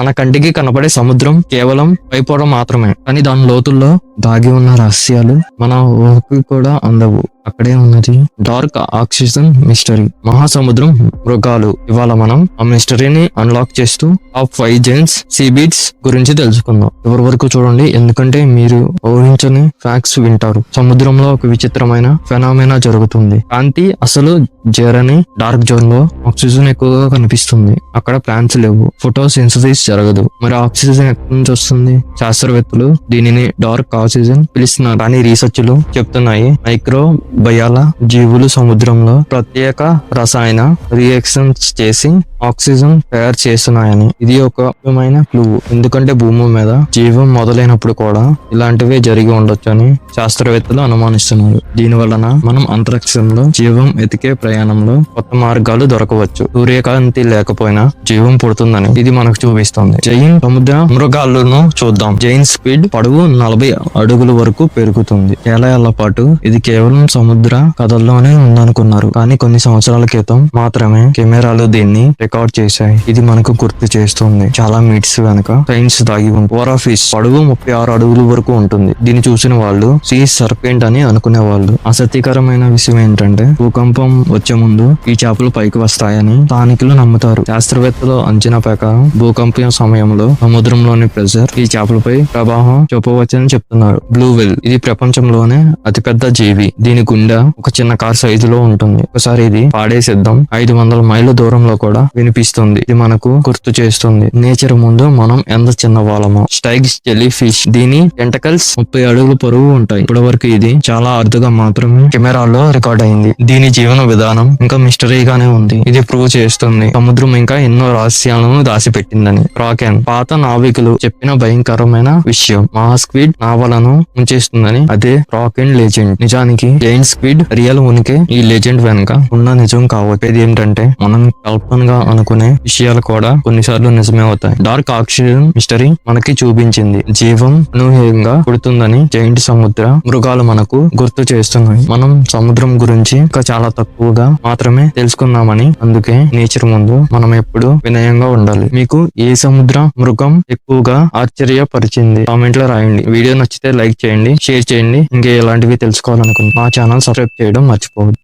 మన కంటికి కనపడే సముద్రం కేవలం పైపోవడం మాత్రమే కానీ దాని లోతుల్లో దాగి ఉన్న రహస్యాలు మన ఊహకు కూడా అందవు. అక్కడే ఉన్నది. Dark oxygen mystery. మహాసముద్రం మృగాలు. ఇవాళ మనం ఆ మిస్టరీని అన్లాక్ చేస్తూ ఆ ఫైవ్ జెన్స్ సీబీట్స్ గురించి తెలుసుకుందాం. ఎవరి వరకు చూడండి ఎందుకంటే మీరు ఊహించని ఫ్యాక్ట్స్ వింటారు. సముద్రంలో ఒక విచిత్రమైన ఫెనామెనా జరుగుతుంది. కాంతి అసలు జరని డార్క్ జోన్లో ఆక్సిజన్ ఎక్కువగా కనిపిస్తుంది. అక్కడ ప్లాంట్స్ లేవు. ఫోటో సింథసిస్ జరగదు. మరి ఆక్సిజన్ ఎక్కడి నుంచి వస్తుంది? శాస్త్రవేత్తలు దీనిని డార్క్ ఆక్సిజన్ పిలుస్తున్నారు. కానీ రీసెర్చ్లు చెప్తున్నాయి. మైక్రో బయాల జీవులు సముద్రంలో ప్రత్యేక రసాయన రియాక్షన్స్ చేసి ఆక్సిజన్ తయారు చేస్తున్నాయని. ఇది ఒక ముఖ్యమైన క్లూ ఎందుకంటే భూమి మీద జీవం మొదలైనప్పుడు కూడా ఇలాంటివే జరిగి ఉండొచ్చని శాస్త్రవేత్తలు అనుమానిస్తున్నారు. దీని వలన మనం అంతరిక్షంలో జీవం ఎతికే ప్రయాణంలో కొత్త మార్గాలు దొరకవచ్చు. సూర్యకాంతి లేకపోయినా జీవం పుడుతుందని ఇది మనకు చూపిస్తుంది. జైన్ సముద్ర మృగాలను చూద్దాం. జైన్ స్పీడ్ పొడవు నలభై అడుగుల వరకు పెరుగుతుంది. ఏళ్ళ పాటు ఇది కేవలం సముద్ర కథల్లోనే ఉందనుకున్నారు. కానీ కొన్ని సంవత్సరాల క్రితం మాత్రమే కెమెరాలు దీన్ని రికార్డ్ చేశాయి. ఇది మనకు గుర్తు చేస్తుంది. చాలా మీట్స్ వెనుక సైన్స్ దాగి ఉంది ఓరాఫిష్ పొడవు ముప్పై ఆరు అడుగుల వరకు ఉంటుంది. దీన్ని చూసిన వాళ్ళు సీ సర్పెంట్ అని అనుకునే వాళ్ళు. ఆసక్తికరమైన విషయం ఏంటంటే భూకంపం వచ్చే ముందు ఈ చేపలు పైకి వస్తాయని స్థానికులు నమ్ముతారు. శాస్త్రవేత్తలు అంచనా ప్రకారం భూకంపం సమయంలో సముద్రంలోని ప్రెషర్ ఈ చేపలపై ప్రభావం చూపవచ్చని చెప్తున్నారు. బ్లూ వెల్ ఇది ప్రపంచంలోనే అతిపెద్ద జీవి. దీని గుండె ఒక చిన్న కార్ సైజులో ఉంటుంది. ఒకసారి ఇది పాడేసిద్దాం. ఐదు వందల మైళ్ళ దూరంలో కూడా వినిపిస్తుంది. ఇది మనకు గుర్తు చేస్తుంది. నేచర్ ముందు మనం ఎంత చిన్న వాళ్ళమో. Styx jellyfish. దీని టెంటకల్స్ ముప్పై అడుగులు పొరుగు ఉంటాయి. ఇప్పటి వరకు ఇది చాలా అరుదుగా మాత్రమే కెమెరాలో రికార్డ్ అయింది. దీని జీవన విధానం ఇంకా మిస్టరీగానే ఉంది. ఇది ప్రూవ్ చేస్తుంది. సముద్రం ఇంకా ఎన్నో రహస్యాలను దాచిపెట్టిందని. రాకెన్ పాత నావికులు చెప్పిన భయంకరమైన విషయం. మహాస్క్విడ్ నావలను ఉంచేస్తుందని అదే రాక్ అండ్ లెజెండ్. నిజానికి జైన్ స్క్విడ్ రియల్ ఉనికి ఈ లెజెండ్ వెనుక ఉన్న నిజం కావచ్చు. ఇది ఏంటంటే మనం కల్పనగా అనుకునే విషయాలు కూడా కొన్నిసార్లు నిజమే అవుతాయి. డార్క్ ఆక్సిజన్ మిస్టరీ మనకి చూపించింది. జీవం అనూహ్యంగా పుడుతుందని జైంట్ సముద్ర మృగాలు మనకు గుర్తు చేస్తున్నాయి. మనం సముద్రం గురించి ఇంకా చాలా తక్కువగా మాత్రమే తెలుసుకున్నామని అందుకే నేచర్ ముందు మనం ఎప్పుడు వినయంగా ఉండాలి. మీకు ఏ సముద్ర మృగం ఎక్కువగా ఆశ్చర్యపరిచింది కామెంట్లో రాయండి. వీడియో నచ్చితే లైక్ చేయండి షేర్ చేయండి. ఇంకా ఎలాంటివి తెలుసుకోవాలనుకుంటే మా ఛానల్ సబ్స్క్రైబ్ చేయడం మర్చిపోవద్దు.